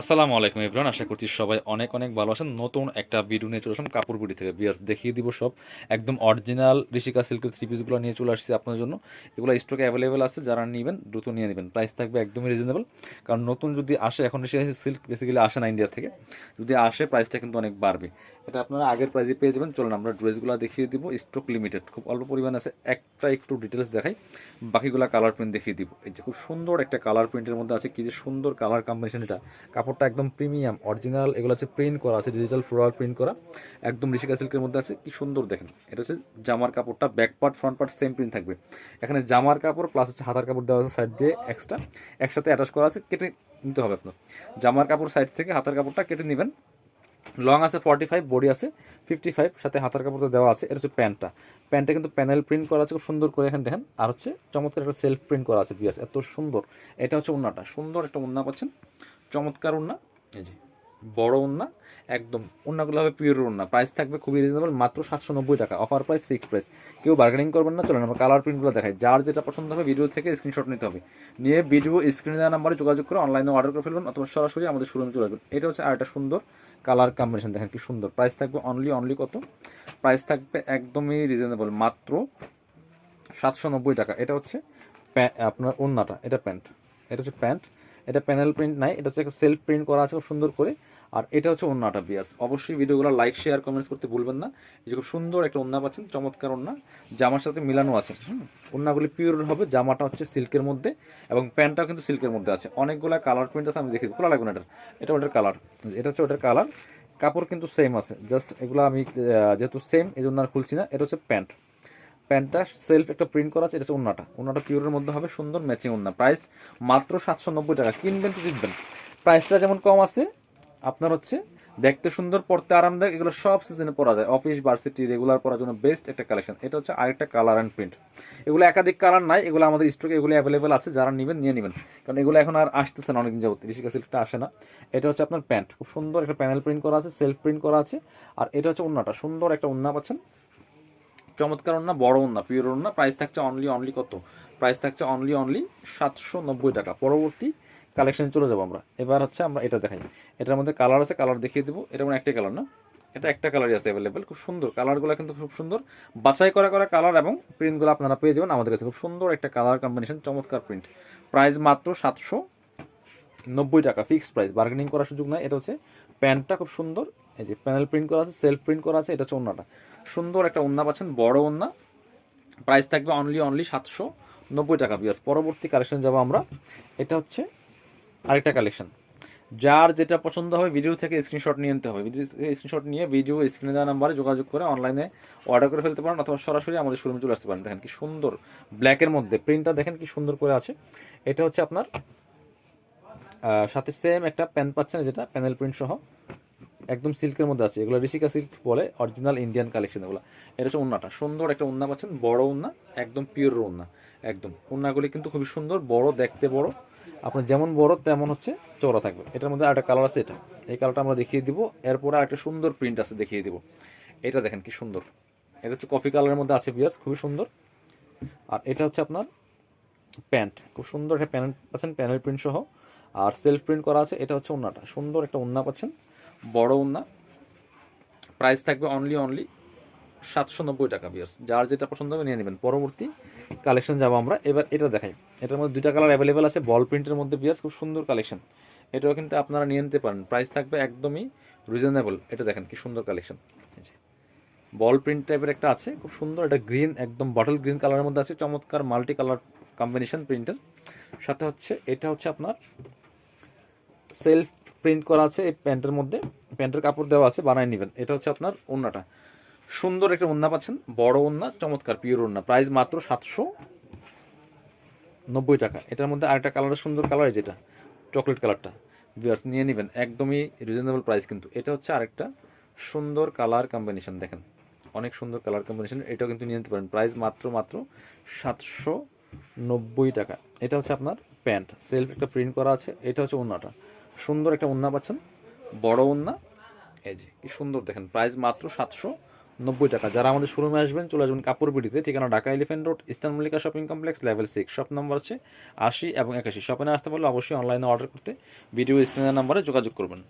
আসসালামু আলাইকুম ইব্রান আশা করছি সবাই অনেক অনেক ভালো আছেন। নতুন একটা ভিডিও নিয়ে চলে আসলাম কাপড় বুড়ি থেকে। বিয়ার্স, দেখিয়ে দিব সব। একদম অরিজিনাল ঋষিকা সিল্কের থ্রি পিসগুলো নিয়ে চলে আসছে আপনার জন্য। এগুলো স্টকে অ্যাভেলেবেল আছে, যারা নেবেন, দ্রুত নিয়ে নেবেন। প্রাইস থাকবে একদমই রিজনেবল কারণ নতুন যদি আসে, এখন ঋষিকা সিল্ক বেসিক্যালি আসে না ইন্ডিয়া থেকে। যদি আসে প্রাইসটা কিন্তু অনেক বাড়বে। এটা আপনারা আগের প্রাইসে পেয়ে যাবেন। চলুন আমরা ড্রেসগুলো দেখিয়ে দিব। স্টক লিমিটেড খুব অল্প পরিমাণ আছে। একটা একটু ডিটেলস দেখাই। বাকিগুলো কালার প্রিন্ট দেখিয়ে দিব। এই যে খুব সুন্দর একটা কালার প্রিন্টের মধ্যে আছে। কি যে সুন্দর কালার কম্বিনেশন এটা। কাপড়টা একদম প্রিমিয়াম অরিজিনাল এগুলো আছে প্রিন্ট করা আছে ডিজিটাল ফ্লোরাল প্রিন্ট করা। একদম ঋষিকা সিল্কের মধ্যে আছে, কি সুন্দর দেখেন। এটা হচ্ছে জামার কাপড়টা back part front part same print থাকবে। এখানে জামার কাপড় প্লাস হচ্ছে হাতার কাপড় দেওয়া আছে সাইড দিয়ে এক্সট্রা একসাথে অ্যাটাচ করা আছে, কেটে নিতে হবে আপনার। জামার কাপড় সাইড থেকে হাতার কাপড়টা কেটে নেবেন। লং আছে ফর্টি ফাইভ বডি আছে ফিফটি ফাইভ সাথে হাতার কাপড় দেওয়া আছে, এটা হচ্ছে প্যান্টটা। প্যান্টটা কিন্তু প্যানেল প্রিন্ট করা আছে, খুব সুন্দর করে এখানে দেখেন। আর হচ্ছে চমৎকার একটা সেলফ প্রিন্ট করা আছে বিয়াস এত সুন্দর। এটা হচ্ছে উন্নাটা সুন্দর একটা উন্না পাচ্ছেন। চমৎকার এই যে। বড় উন্না একদম উন্নাগুলো হবে পিওর উন্না। প্রাইস থাকবে খুবই রিজনেবল মাত্র সাতশো নব্বই টাকা। অফার প্রাইস ফিক্স প্রাইস কেউ বার্গেনিং করবেন না চলেন আমরা কালার প্রিন্টগুলো দেখাই। যার যেটা পছন্দ হবে ভিডিও থেকে স্ক্রিনশট নিতে হবে। নিয়ে ভিডিও স্ক্রিনে দেওয়া নাম্বারে যোগাযোগ করে অনলাইনে অর্ডার করে ফেলবেন অথবা সরাসরি আমাদের শোরুমে চলে আসবেন। এটা হচ্ছে আর একটা সুন্দর কালার কম্বিনেশন দেখেন কি সুন্দর। প্রাইস থাকবে অনলি অনলি কত? প্রাইস থাকবে একদমই রিজনেবল মাত্র সাতশো নব্বই টাকা। এটা হচ্ছে আপনার ওন্নাটা এটা প্যান্ট এটা হচ্ছে প্যান্ট এটা প্যানেল প্রিন্ট নাই, এটা হচ্ছে সেলফ প্রিন্ট করা আছে, খুব সুন্দর করে। আর এটা হচ্ছে ওন্নাটা বিয়াস অবশ্যই ভিডিওগুলো লাইক শেয়ার কমেন্টস করতে ভুলবেন না। এই খুব সুন্দর একটা ওন্না পাচ্ছেন, চমৎকার ওন্না জামার সাথে মিলানো আছে ওন্নাগুলি পিওর হবে, জামাটা হচ্ছে সিল্কের মধ্যে এবং প্যান্টটাও কিন্তু সিল্কের মধ্যে আছে। অনেকগুলো কালার প্রিন্ট আছে, আমি দেখি খোলা লাগবে না এটার এটা ওটার কালার এটা হচ্ছে ওটার কালার কাপড় কিন্তু সেম আছে। জাস্ট এগুলো আমি যেহেতু সেম এই জন্য আর খুলছি না। এটা হচ্ছে প্যান্ট প্যান্টটা সেলফ একটা প্রিন্ট করা আছে, এটা হচ্ছে ওন্নাটা। ওন্নাটা পিওরের মধ্যে হবে, সুন্দর ম্যাচিং ওন্না। প্রাইস মাত্র সাতশো নব্বই টাকা। কিনবেন তো জিতবেন। প্রাইসটা যেমন কম আছে, আপনার হচ্ছে দেখতে সুন্দর, পড়তে আরামদায়ক, এগুলো সব সিজনে পরা যায়। অফিস ভার্সিটি রেগুলার পরার জন্য বেস্ট একটা কালেকশন এটা হচ্ছে আরেকটা কালার অ্যান্ড প্রিন্ট এগুলো একাধিক কালার নাই, এগুলো আমাদের স্টকে এগুলো অ্যাভেলেবেল আছে, যারা নেবেন, নিয়ে নেবেন। কারণ এগুলো এখন আর আসতেছে না, অনেকদিন যাবত। ঋষিকা সিল্কটা আসে না। এটা হচ্ছে আপনার প্যান্ট খুব সুন্দর একটা প্যানেল প্রিন্ট করা আছে সেলফ প্রিন্ট করা আছে। আর এটা হচ্ছে ওন্নাটা। সুন্দর একটা ওন্না পাচ্ছেন। চমৎকার ওন্না বড় ওন্না পিওর ওন্না প্রাইস থাকছে অনলি অনলি কত? প্রাইস থাকছে অনলি অনলি সাতশো নব্বই টাকা। পরবর্তী কালেকশনে চলে যাব আমরা। এবার হচ্ছে আমরা এটা দেখাই। এটার মধ্যে কালার আছে কালার দেখিয়ে দেবো। এটা মানে একটাই কালার না? এটা একটা কালারই আছে অ্যাভেলেবেল খুব সুন্দর। কালারগুলো কিন্তু খুব সুন্দর। বাছাই করা করা কালার এবং প্রিন্টগুলো আপনারা পেয়ে যাবেন আমাদের কাছে। খুব সুন্দর একটা কালার কম্বিনেশন চমৎকার প্রিন্ট প্রাইস মাত্র সাতশো নব্বই টাকা। ফিক্সড প্রাইস বার্গেনিং করার সুযোগ নয় এটা হচ্ছে প্যান্টটা খুব সুন্দর। এই যে প্যানেল প্রিন্ট করা আছে সেলফ প্রিন্ট করা আছে, এটা হচ্ছে ওন্নাটা। সুন্দর একটা ওন্না পাচ্ছেন, বড় ওন্না। প্রাইস থাকবে অনলি অনলি সাতশো নব্বই টাকা বিয়াস পরবর্তী কালেকশন যাব আমরা। এটা হচ্ছে আরেকটা কালেকশন যার যেটা পছন্দ হবে ভিডিও থেকে স্ক্রিনশট নিয়ে নিতে হবে। ভিডিও স্ক্রিনশট নিয়ে ভিডিও স্ক্রিনে দেওয়া নাম্বারে যোগাযোগ করে অনলাইনে অর্ডার করে ফেলতে পারেন, অথবা সরাসরি আমাদের শোরুমে চলে আসতে পারেন। দেখেন কি সুন্দর ব্ল্যাকের মধ্যে। প্রিন্টটা দেখেন কি সুন্দর করে আছে। এটা হচ্ছে আপনার সাথে সেম একটা প্যান্ট পাচ্ছেন, যেটা প্যানেল প্রিন্ট সহ। একদম সিল্কের মধ্যে আছে। এগুলো ঋষিকা সিল্ক বলে অরিজিনাল ইন্ডিয়ান কালেকশন এগুলো। এটা হচ্ছে উন্নাটা। সুন্দর একটা উন্না পাচ্ছেন, বড় উন্না, একদম পিওর উন্না, একদম। উন্নাগুলি কিন্তু খুবই সুন্দর, বড়, দেখতে বড়। আপনার যেমন বড়, তেমন হচ্ছে চওড়া থাকবে। এটার মধ্যে আরেকটা কালার আছে এটা। এই কালারটা আমরা দেখিয়ে দিব। এরপরে আরেকটা সুন্দর প্রিন্ট আছে, দেখিয়ে দিব। এটা দেখেন কি সুন্দর। এটা হচ্ছে কফি কালারের মধ্যে আছে বিয়াস খুবই সুন্দর। আর এটা হচ্ছে আপনার প্যান্ট খুব সুন্দর একটা প্যান্ট পাচ্ছেন প্যানেল প্রিন্ট সহ। আর সেলফ প্রিন্ট করা আছে, এটা হচ্ছে ওন্নাটা সুন্দর একটা ওন্না পাচ্ছেন। বড় ওন্না প্রাইস থাকবে অনলি অনলি সাতশো নব্বই টাকা বিয়ার্স যার যেটা পছন্দ হবে নিয়ে নেবেন। পরবর্তী কালেকশন যাব আমরা। এবার এটা দেখাই। এটার মধ্যে দুইটা কালার অ্যাভেলেবেল আছে। বল প্রিন্টের মধ্যে বিয়ার্স খুব সুন্দর কালেকশন এটাও কিন্তু আপনারা নিয়ে নিতে পারেন। প্রাইস থাকবে একদমই রিজনেবল এটা দেখেন কি সুন্দর কালেকশন বল প্রিন্ট টাইপের একটা আছে। খুব সুন্দর। এটা গ্রিন একদম বটল গ্রিন কালারের মধ্যে আছে। চমৎকার মাল্টি কালার কম্বিনেশন প্রিন্টের সাথে হচ্ছে, এটা হচ্ছে আপনার সেলফ প্রিন্ট করা আছে এই প্যান্টের মধ্যে। প্যান্টের কাপড় দেওয়া আছে, বানায় নেবেন। এটা হচ্ছে আপনার ওন্নাটা। সুন্দর একটা ওন্না পাচ্ছেন, বড় ওন্না, চমৎকার পিওর ওন্না। প্রাইস মাত্র সাতশো নব্বই টাকা। এটার মধ্যে আরেকটা কালার সুন্দর কালার যেটা চকলেট কালারটা ভিউয়ার্স নিয়ে নেবেন। একদমই রিজনেবল প্রাইস কিন্তু। এটা হচ্ছে আরেকটা সুন্দর কালার কম্বিনেশন দেখেন। অনেক সুন্দর কালার কম্বিনেশন এটাও কিন্তু নিয়ে নিতে পারেন। প্রাইস মাত্র মাত্র সাতশো নব্বই টাকা। এটা হচ্ছে আপনার প্যান্ট। সেলফ একটা প্রিন্ট করা আছে। এটা হচ্ছে ওন্নাটা। সুন্দর একটা ওন্না পাচ্ছেন। বড় ওন্না এই যে, কি সুন্দর দেখেন প্রাইস মাত্র সাতশো নব্বই টাকা। যারা আমাদের শোরুমে আসবেন, চলে আসবেন কাপড় বিডিতে ঠিকানা Dhaka elephant road eastern Mallika shopping complex level six shop number হচ্ছে আশি এবং একাশি। শপে না আসতে পারলে অবশ্যই অনলাইনে অর্ডার করতে ভিডিও স্ক্রিনের নাম্বারে যোগাযোগ করবেন।